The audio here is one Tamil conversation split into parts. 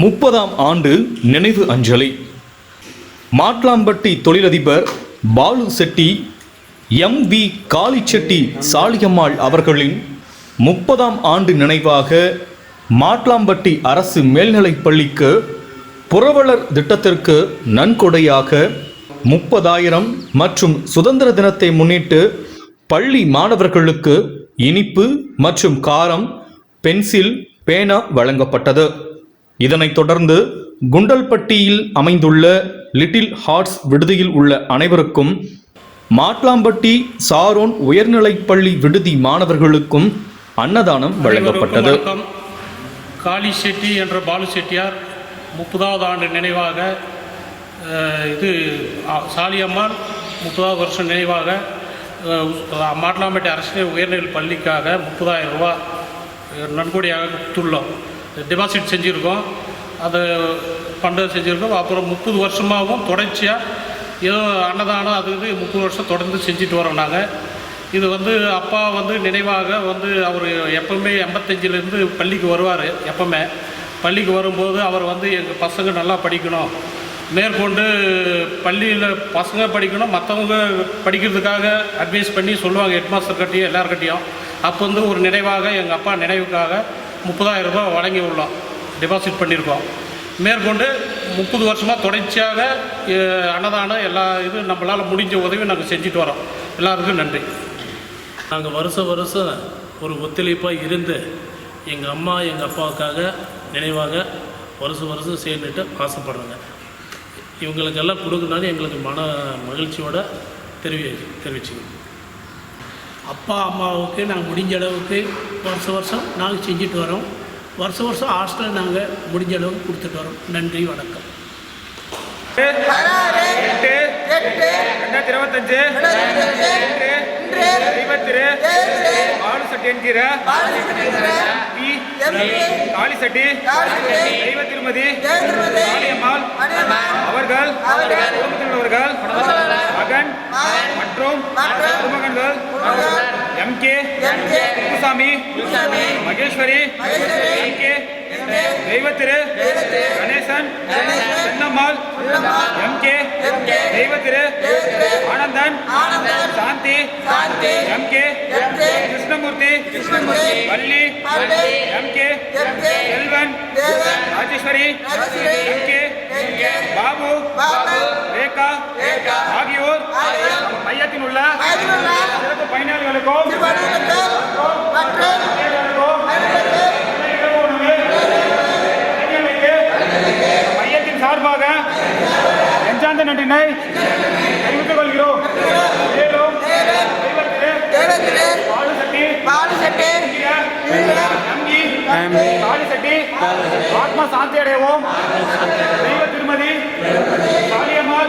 முப்பதாம் ஆண்டு நினைவு அஞ்சலி. மாட்லாம்பட்டி தொழிலதிபர் பாலு செட்டி எம் வி காளிச்செட்டி சாலியம்மாள் அவர்களின் முப்பதாம் ஆண்டு நினைவாக மாட்லாம்பட்டி அரசு மேல்நிலைப் பள்ளிக்கு புரவலர் திட்டத்திற்கு நன்கொடையாக முப்பதாயிரம் மற்றும் சுதந்திர தினத்தை முன்னிட்டு பள்ளி மாணவர்களுக்கு இனிப்பு மற்றும் காரம் பென்சில் பேனா வழங்கப்பட்டது. இதனைத் தொடர்ந்து குண்டல்பட்டியில் அமைந்துள்ள லிட்டில் ஹார்ட்ஸ் விடுதியில் உள்ள அனைவருக்கும் மாட்லாம்பட்டி சாரோன் உயர்நிலைப்பள்ளி விடுதி மாணவர்களுக்கும் அன்னதானம் வழங்கப்பட்டது. காளி செட்டி என்ற பாலு செட்டியார் முப்பதாவது ஆண்டு நினைவாக இது சாலியம்மாள் முப்பதாவது வருஷம் நினைவாக மாட்லாம்பட்டி அரசு உயர்நிலை பள்ளிக்காக முப்பதாயிரம் ரூபா நன்கொடையாக கொடுத்துள்ளோம். டெபாசிட் செஞ்சுருக்கோம். அது பண்டு செஞ்சுருக்கோம். அப்புறம் முப்பது வருஷமாகவும் தொடர்ச்சியாக ஏதோ அன்னதானம் அது இது முப்பது வருஷம் தொடர்ந்து செஞ்சுட்டு வரோம் நாங்கள் இது வந்து அப்பா வந்து நினைவாக வந்து அவர் எப்பவுமே எண்பத்தஞ்சிலேருந்து பள்ளிக்கு வருவார் எப்பவுமே. பள்ளிக்கு வரும்போது அவர் வந்து எங்கள் பசங்க நல்லா படிக்கணும். மேற்கொண்டு பள்ளியில் பசங்க படிக்கணும் மற்றவங்க படிக்கிறதுக்காக அட்வைஸ் பண்ணி சொல்லுவாங்க ஹெட்மாஸ்டர் கட்டியும் எல்லாருக்கிட்டையும் அப்போ வந்து ஒரு நினைவாக எங்கள் அப்பா நினைவுக்காக முப்பதாயிரம் ரூபாய் வழங்கி உள்ளோம். டெபாசிட் பண்ணியிருக்கோம். மேற்கொண்டு முப்பது வருஷமாக தொடர்ச்சியாக அன்னதானம் எல்லா இது நம்மளால் முடிஞ்ச உதவி நாங்கள் செஞ்சுட்டு வரோம். எல்லாருக்கும் நன்றி. நாங்கள் வருஷம் வருஷம் ஒரு ஒத்துழைப்பாக இருந்து எங்கள் அம்மா எங்கள் அப்பாவுக்காக நினைவாக வருஷம் வருஷம் சேர்ந்துட்டு ஆசைப்படுறோங்க. இவங்களுக்கெல்லாம் கொடுக்கணும்னு எங்களுக்கு மன மகிழ்ச்சியோட தெரிவி தெரிவிச்சுக்கோங்க அப்பா அம்மாவுக்கு நாங்கள் முடிஞ்ச அளவுக்கு வருஷம் வருஷம். நாங்கள் செஞ்சுட்டு வரோம். வருஷம் வருஷம் ஹாஸ்டலில் நாங்கள் முடிஞ்ச அளவுக்கு கொடுத்துட்டு வரோம். நன்றி வணக்கம். எட்டு ரெண்டாயிரத்தி இருபத்தஞ்சு. இன்று ஐம்பத்திரு ஆளு சட்டி என்கிற. பி காளி சட்டி தெய்வ திருமதி காளியம்மாள் அவர்கள். குடும்பத்தில் உள்ளவர்கள் மகன். மற்றும் குடும்பங்கள். M K Kuppusamy Maheswari M K தெய்வத்திரு Ganesan Chennammal M K தெய்வத்திரு Anandan Shanthi M K Krishnamurthy Valli M K Selvan Rajeswari M K Babu. Rekha. ஆகியோர் மையத்தில் உள்ள சிறப்பு பயனாளிகளுக்கும் மையத்தின் சார்பாக நன்றினை தெரிவித்துக் கொள்கிறோம். காளிசக்தி ஆத்மா சாந்தி அடையவும். தெய்வ திருமதி. காளியம்மாள்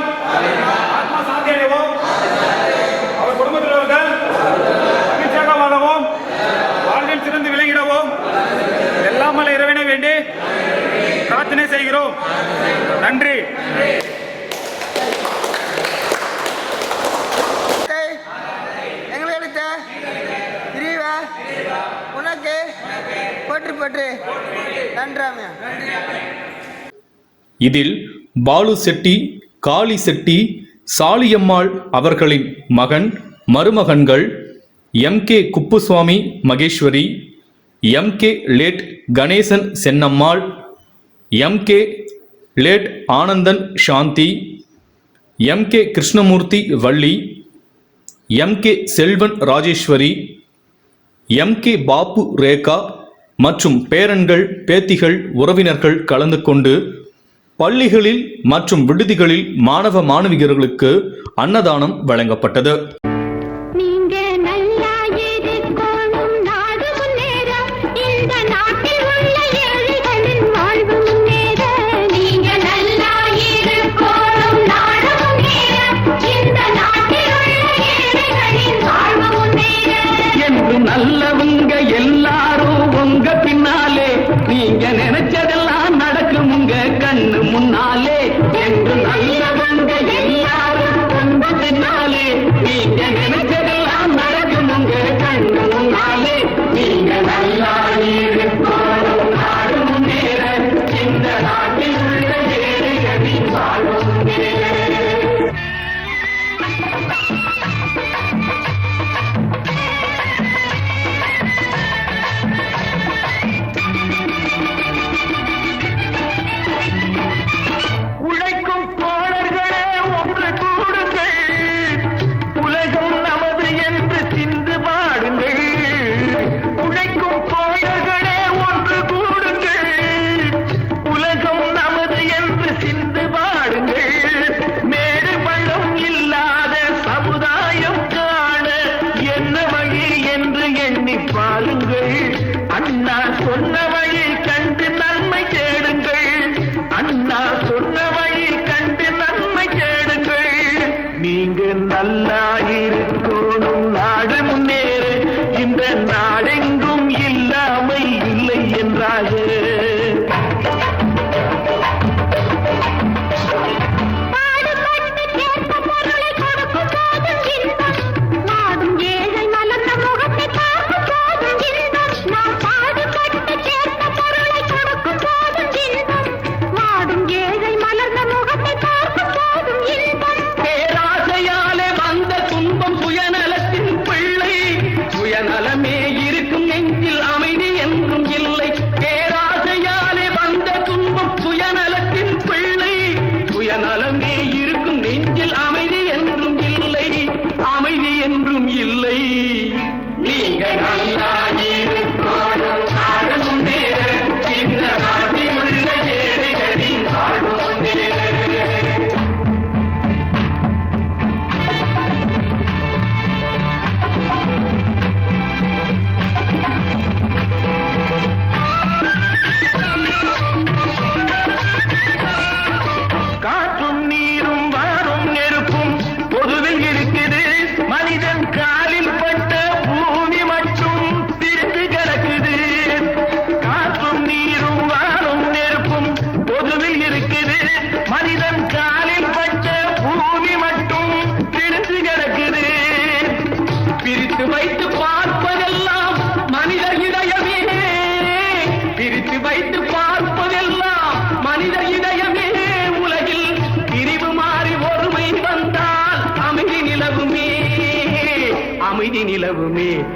போற்று நன்றாமே இதில் பாலு செட்டி காளி செட்டி சாலியம்மாள் அவர்களின் மகன் மருமகன்கள் M K Kuppuswamy Maheswari M K late Ganesan Chennammal M K late Anandan Shanthi M K Krishnamurthy Valli M K Selvan Rajeswari M K Pappu Rekha மற்றும் பேரன்கள் பேத்திகள் உறவினர்கள் கலந்து கொண்டு பள்ளிகளில் மற்றும் விடுதிகளில் மாணவ மாணவியர்களுக்கு அன்னதானம் வழங்கப்பட்டது. நீங்க இல்லை. நீங்கள் நல்லா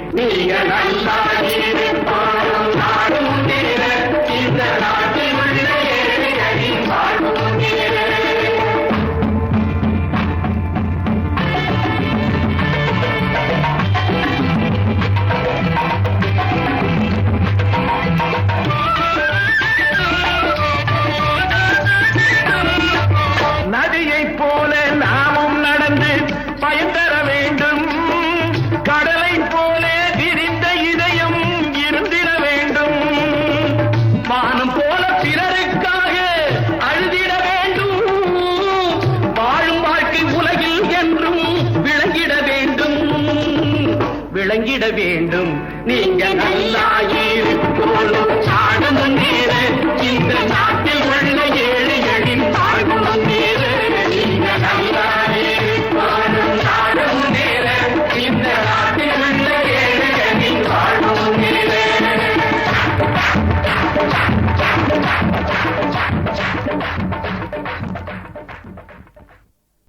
வேண்டுமே நீங்க நல்லா இருக்கணும் விளங்கிட வேண்டும். நீங்க நல்லாயே